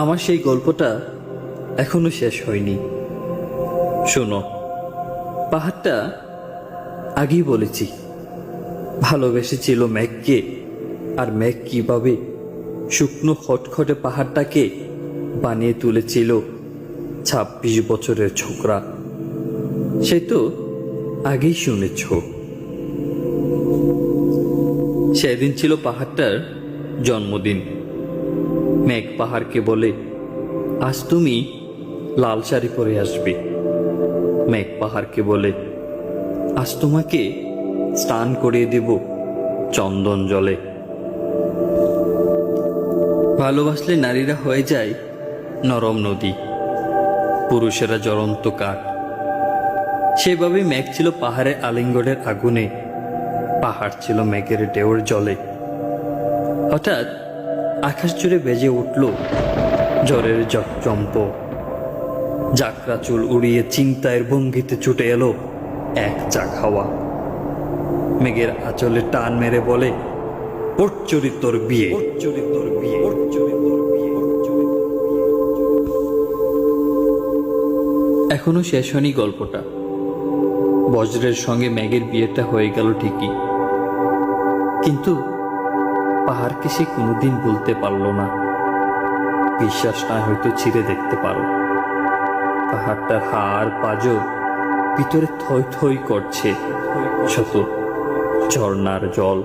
আমার সেই গল্পটা এখনও শেষ হয়নি। শোনো, পাহাড়টা আগেই বলেছি, ভালোবেসেছিল ম্যাককে, আর ম্যাক কীভাবে শুকনো খটখটে পাহাড়টাকে বানিয়ে তুলেছিল ছাব্বিশ বছরের ছোকরা, সে তো আগেই শুনেছ। সেদিন ছিল পাহাড়টার জন্মদিন। মেঘ পাহাড়কে বলে, আজ তুমি লাল শাড়ি পরে আসবে। মেঘ পাহাড়কে বলে, আজ তোমাকে স্নান করিয়ে দেব চন্দন জলে। ভালোবাসলে নারীরা হয়ে যায় নরম নদী, পুরুষেরা জ্বলন্ত কাঠ। সেভাবে মেঘ ছিল পাহাড়ের আলিঙ্গনের আগুনে, পাহাড় ছিল মেঘের ঢেউর জলে। হঠাৎ আকাশ জুড়ে বেজে উঠল জ্বরের জম্প জাকরা চুল উড়িয়ে চিন্তায়ের ভঙ্গিতে ছুটে এলো এক চাক হাওয়া মেঘের আঁচলে টান মেরে বলে চরিত্র বিয়ে। চরিত্র বিয়ে। বিয়ে। এখনও শেষ হয়নি গল্পটা। বজ্রের সঙ্গে ম্যাগের বিয়েটা হয়ে গেল ঠিকই। কিন্তু পাহাড়কে সে কোনোদিন বলতে পারল না। বিশ্বাস না হয়তো ছিঁড়ে দেখতে পারো। পাহাড়টার হাড় পাজো ভিতরে থই থই করছে। শত ঝর্নার জল।